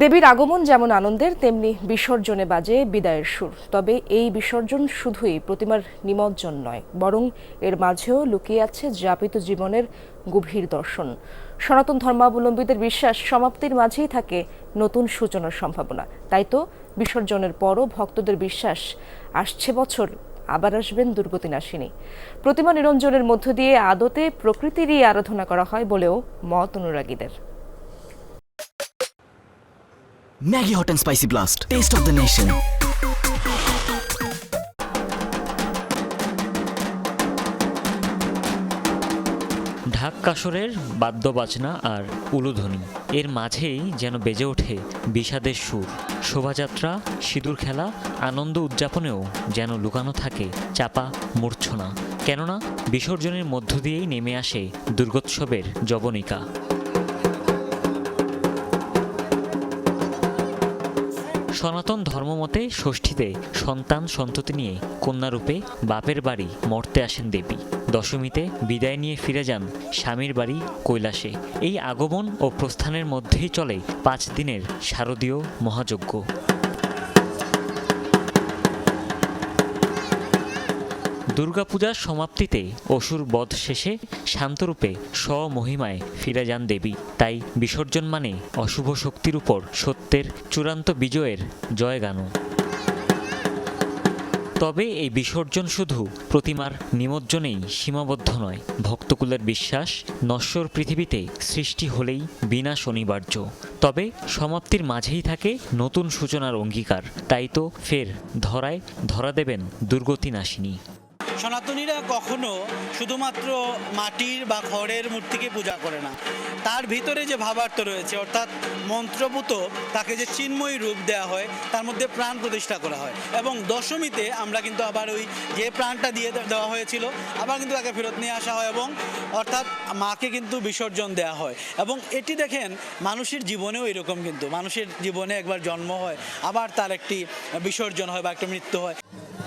দেবীর আগমন যেমন আনন্দের, তেমনি বিসর্জনে বাজে বিদায়ের সুর। তবে এই বিসর্জন শুধুই প্রতিমার নিমজ্জন নয়, বরং এর মাঝেও লুকিয়ে আছে যাপিত জীবনের গভীর দর্শন। সনাতন ধর্মাবলম্বীদের বিশ্বাস সমাপ্তির মাঝেই থাকে নতুন সূচনার সম্ভাবনা। তাই তো বিসর্জনের পরও ভক্তদের বিশ্বাস, আসছে বছর, আবার আসবেন দুর্গতি নাশিনী। প্রতিমা নিরঞ্জনের মধ্য দিয়ে আদতে প্রকৃতিরই আরাধনা করা হয় বলেও মত অনুরাগীদের। Maggie Hot and Spicy Blast. Taste of the Nation. ঢাক কাসরের বাদ্যবাজনা আর উলুধ্বনি এর মাঝেই যেন বেজে ওঠে বিষাদের সুর শোভাযাত্রা, সিঁদুর খেলা, আনন্দ উদযাপনেও যেন লুকানো থাকে চাপা মূর্ছনা কেননা, বিসর্জনের মধ্য দিয়েই নেমে আসে দুর্গোৎসবের যবনিকা সনাতন ধর্মমতে ষষ্ঠীতে সন্তান সন্ততি নিয়ে কন্যারূপে বাপের বাড়ি মর্তে আসেন দেবী। দশমীতে বিদায় নিয়ে ফিরে যান স্বামীর বাড়ি কৈলাসে। এই আগমন ও প্রস্থানের মধ্যেই চলে পাঁচ দিনের শারদীয় মহাযজ্ঞ। দুর্গাপূজার সমাপ্তিতে অসুর বধ শেষে শান্তরূপে স্বমহিমায় ফিরে যান দেবী। তাই বিসর্জন মানে অশুভ শক্তির উপর সত্যের চূড়ান্ত বিজয়ের জয়গানও তবে এই বিসর্জন শুধু প্রতিমার নিমজ্জনেই সীমাবদ্ধ নয়, ভক্তকুলের বিশ্বাস নশ্বর পৃথিবীতে সৃষ্টি হলেই বিনাশ অনিবার্য তবে সমাপ্তির মাঝেই থাকে নতুন সূচনার অঙ্গীকার। তাই তো ফের ধরায় ধরা দেবেন দুর্গতি নাশিনী সনাতনীরা কখনো শুধুমাত্র মাটির বা খড়ের মূর্তিকে পূজা করে না। তার ভিতরে যে ভাবার্থ রয়েছে, অর্থাৎ মন্ত্রপুত তাকে যে চিন্ময়ী রূপ দেওয়া হয়, তার মধ্যে প্রাণ প্রতিষ্ঠা করা হয়। এবং দশমীতে আমরা কিন্তু আবার ওই যে প্রাণটা দিয়ে দেওয়া হয়েছিল, আবার কিন্তু তাকে ফেরত নিয়ে আসা হয় এবং অর্থাৎ মাকে কিন্তু বিসর্জন দেওয়া হয়। এবং এটি দেখেন, মানুষের জীবনেও এরকম কিন্তু। মানুষের জীবনে একবার জন্ম হয়, আবার তার একটি বিসর্জন হয় বা একটা মৃত্যু হয়।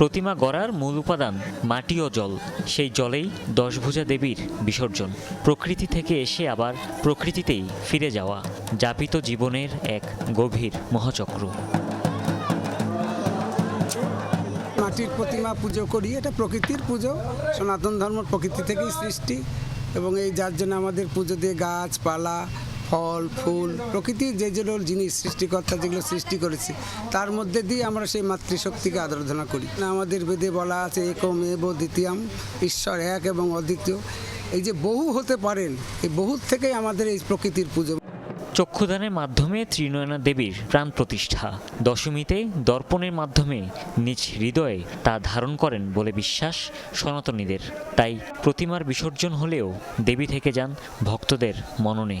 প্রতিমা গড়ার মূল উপাদান মাটি ও জল। সেই জলেই দশভুজা দেবীর বিসর্জন। প্রকৃতি থেকে এসে আবার প্রকৃতিতেই ফিরে যাওয়া, যাপিত জীবনের এক গভীর মহাচক্র। মাটির প্রতিমা পুজো করি, এটা প্রকৃতির পুজো। সনাতন ধর্ম প্রকৃতি থেকেই সৃষ্টি এবং এই যার জন্য আমাদের পুজো দিয়ে গাছপালা ফল, ফুল প্রকৃতির যে যেগুলো জিনিস সৃষ্টিকর্তা যেগুলো সৃষ্টি করেছে, তার মধ্যে দিয়ে আমরা সেই মাতৃশক্তিকে আরাধনা করি। আমাদের বেদে বলা আছে, একম এব দ্বিতীয়ম, ঈশ্বর এক এবং অদ্বিতীয়। এই যে বহু হতে পারেন, এই বহুর থেকেই আমাদের এই প্রকৃতির পুজো। চক্ষুদানের মাধ্যমে ত্রিনয়না দেবীর প্রাণ প্রতিষ্ঠা। দশমীতে দর্পণের মাধ্যমে নিজ হৃদয়ে তা ধারণ করেন বলে বিশ্বাস সনাতনীদের। তাই প্রতিমার বিসর্জন হলেও দেবী থেকে যান ভক্তদের মননে।